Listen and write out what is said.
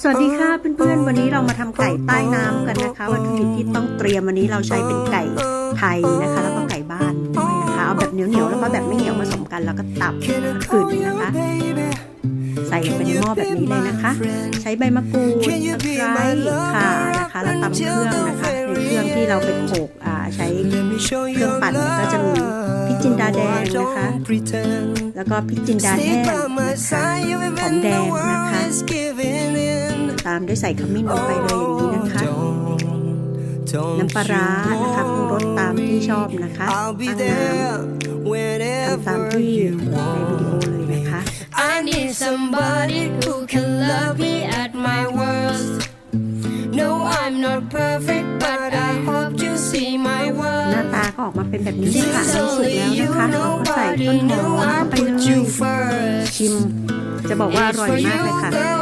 สวัสดีค่ะเพื่อนๆ วันนี้เรามาทำไก่ใต้น้ำกันนะคะ วัตถุดิบที่ต้องเตรียมวันนี้เราใช้เป็นไก่ไทยนะคะ แล้วก็ไก่บ้านด้วยนะคะ เอาแบบเหนียวๆแล้วก็แบบไม่เหนียวผสมกันแล้วก็ตับขืนนะคะ ใส่ไปในหม้อแบบนี้เลยนะคะ ใช้ใบมะกรูดตะไคร้ข่านะคะ แล้วตำเครื่องนะคะในเครื่องที่เราไปโขกอ่าใช้เครื่องปั่นก็จะมีพริกจินดาแดงนะคะ แล้วก็พริกจินดาแห้งนะคะหอมแดงนะคะามด้วยใส่ขมิ้นลงไปเลยอย่างนี้นะคะ น้ำปลาร้านะคะปรุงรสตามที่ชอบนะคะตั้งน้ำทำตามที่ในวิดีโอเลยนะคะ I need somebody who can love me at my worst. No, I'm not perfect, but I hope you see my หน้า worth. ตาก็ออกมาเป็นแบบนี้ค่ะ Since ในที่สุด only แล้ว you นะคะเราก็ใส่ต้น nobody หอม knew เข้า I ไปเล put ย you first. ชิมจะบอกว่าอ It's ร่อย for มาก you, เลยค่ะ girl.